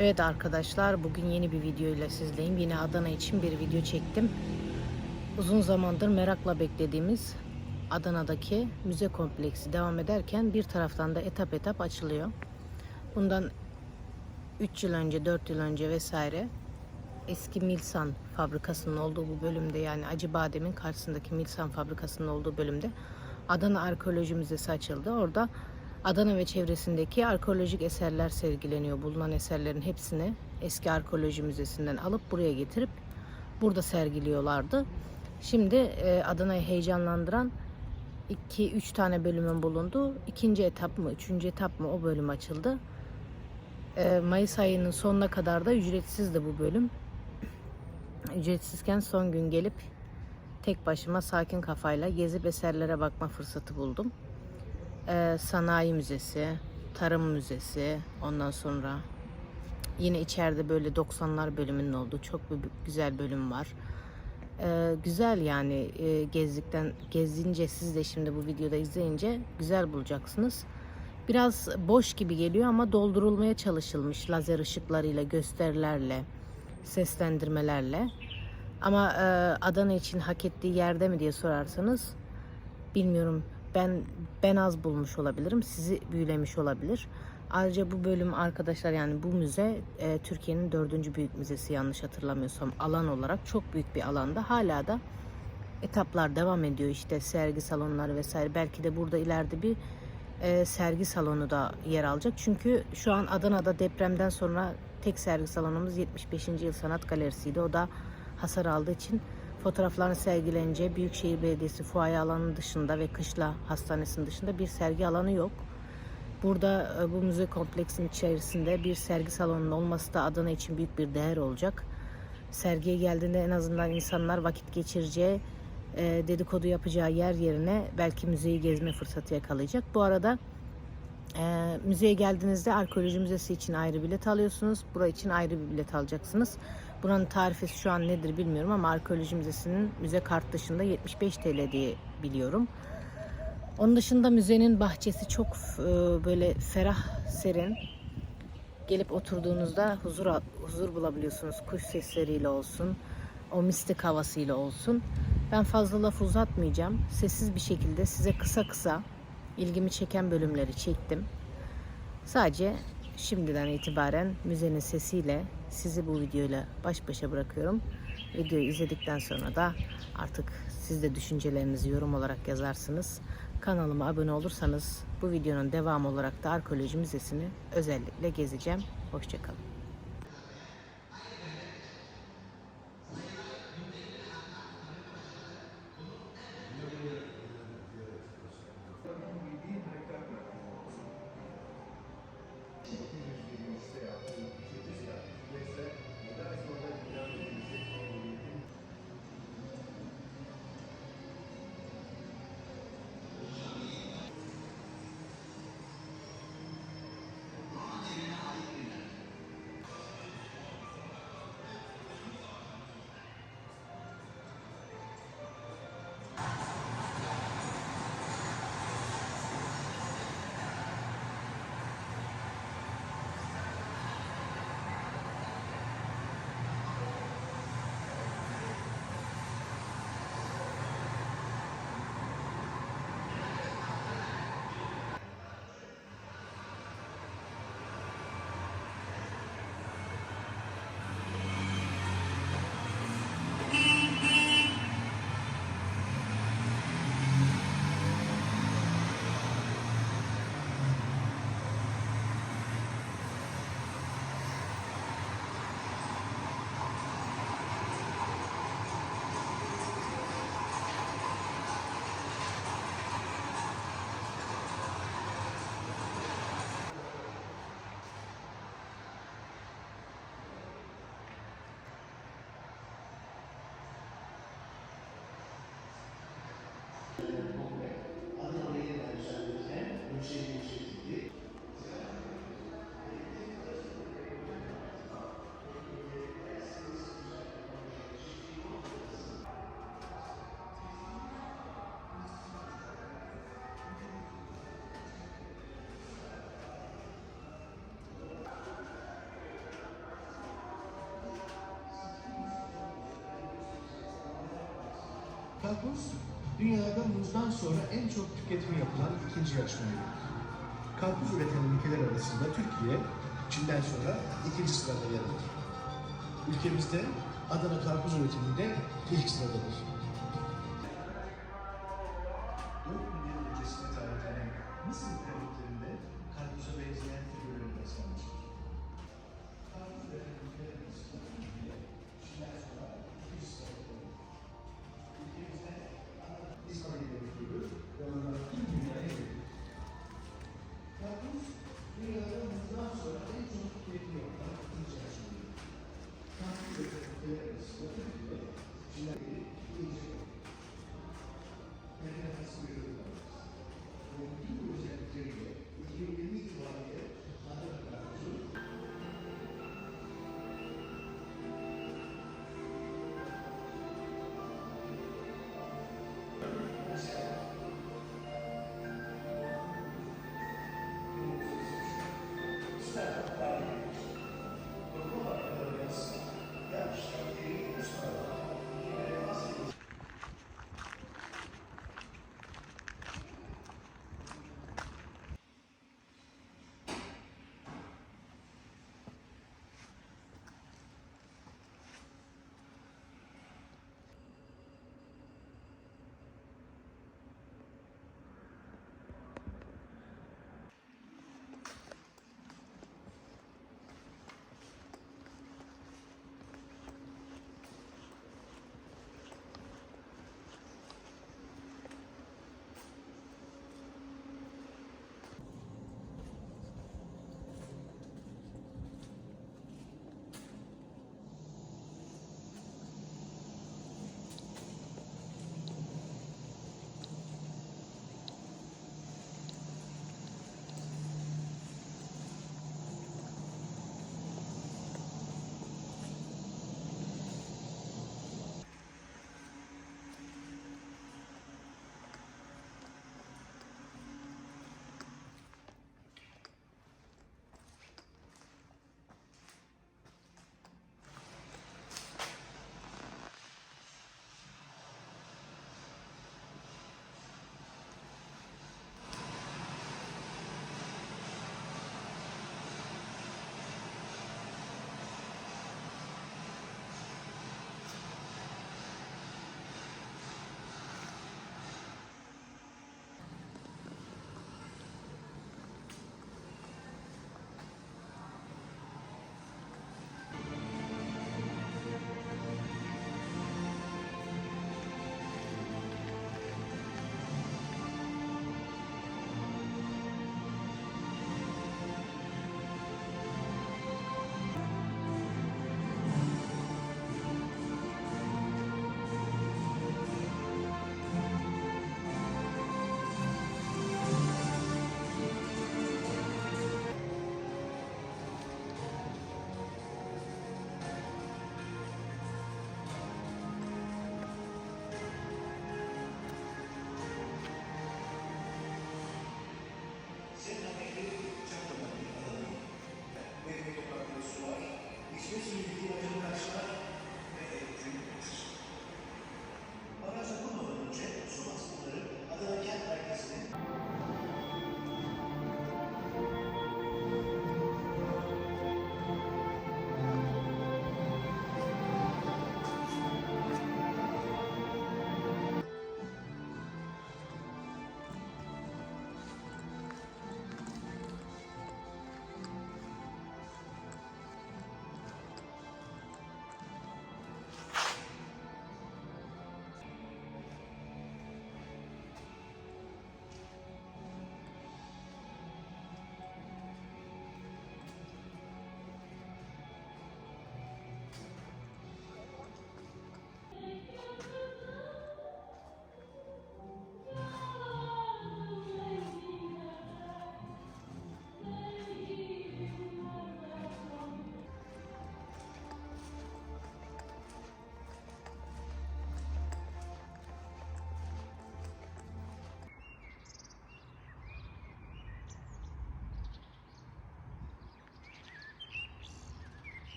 Evet arkadaşlar bugün yeni bir video ile sizleyim. Yine Adana için bir video çektim. Uzun zamandır merakla beklediğimiz Adana'daki müze kompleksi devam ederken bir taraftan da etap etap açılıyor. Bundan 3 yıl önce 4 yıl önce vesaire eski Milsan fabrikasının olduğu bu bölümde yani Acıbadem'in karşısındaki Milsan fabrikasının olduğu bölümde Adana Arkeoloji Müzesi açıldı. Orada Adana ve çevresindeki arkeolojik eserler sergileniyor. Bulunan eserlerin hepsini eski arkeoloji müzesinden alıp buraya getirip burada sergiliyorlardı. Şimdi e, Adana'yı heyecanlandıran 2-3 tane bölümün bulunduğu ikinci etap mı, üçüncü etap mı o bölüm açıldı. E, Mayıs ayının sonuna kadar da ücretsizdi bu bölüm. Ücretsizken son gün gelip tek başıma sakin kafayla gezip eserlere bakma fırsatı buldum. Ee, sanayi müzesi, tarım müzesi, ondan sonra yine içeride böyle 90'lar bölümünün olduğu çok bir güzel bölüm var. Ee, güzel yani e, gezdikten gezince siz de şimdi bu videoda izleyince güzel bulacaksınız. Biraz boş gibi geliyor ama doldurulmaya çalışılmış lazer ışıklarıyla, gösterilerle, seslendirmelerle. Ama e, Adana için hak ettiği yerde mi diye sorarsanız bilmiyorum. Ben ben az bulmuş olabilirim. Sizi büyülemiş olabilir. Ayrıca bu bölüm arkadaşlar yani bu müze e, Türkiye'nin dördüncü büyük müzesi yanlış hatırlamıyorsam alan olarak çok büyük bir alanda. Hala da etaplar devam ediyor işte sergi salonları vesaire. Belki de burada ileride bir e, sergi salonu da yer alacak. Çünkü şu an Adana'da depremden sonra tek sergi salonumuz 75. Yıl Sanat Galerisi'ydi. O da hasar aldığı için fotoğrafların sergileneceği Büyükşehir Belediyesi fuaye alanı dışında ve Kışla Hastanesi'nin dışında bir sergi alanı yok. Burada e, bu müze kompleksinin içerisinde bir sergi salonunun olması da Adana için büyük bir değer olacak. Sergiye geldiğinde en azından insanlar vakit geçireceği, e, dedikodu yapacağı yer yerine belki müzeyi gezme fırsatı yakalayacak. Bu arada e, müzeye geldiğinizde arkeoloji müzesi için ayrı bilet alıyorsunuz. Bura için ayrı bir bilet alacaksınız. Buranın tarifesi şu an nedir bilmiyorum ama arkeoloji müzesinin müze kart dışında 75 TL diye biliyorum. Onun dışında müzenin bahçesi çok e, böyle ferah, serin. Gelip oturduğunuzda huzur huzur bulabiliyorsunuz. Kuş sesleriyle olsun, o mistik havasıyla olsun. Ben fazla laf uzatmayacağım. Sessiz bir şekilde size kısa kısa ilgimi çeken bölümleri çektim. Sadece şimdiden itibaren müzenin sesiyle sizi bu videoyla baş başa bırakıyorum. Videoyu izledikten sonra da artık siz de düşüncelerinizi yorum olarak yazarsınız. Kanalıma abone olursanız bu videonun devamı olarak da arkeoloji müzesini özellikle gezeceğim. Hoşçakalın. Karpuz, dünyada muzdan sonra en çok tüketimi yapılan ikinci meyve. Karpuz üreten ülkeler arasında Türkiye, Çin'den sonra ikinci sırada yer alır. Ülkemizde Adana karpuz üretiminde ilk sıradadır.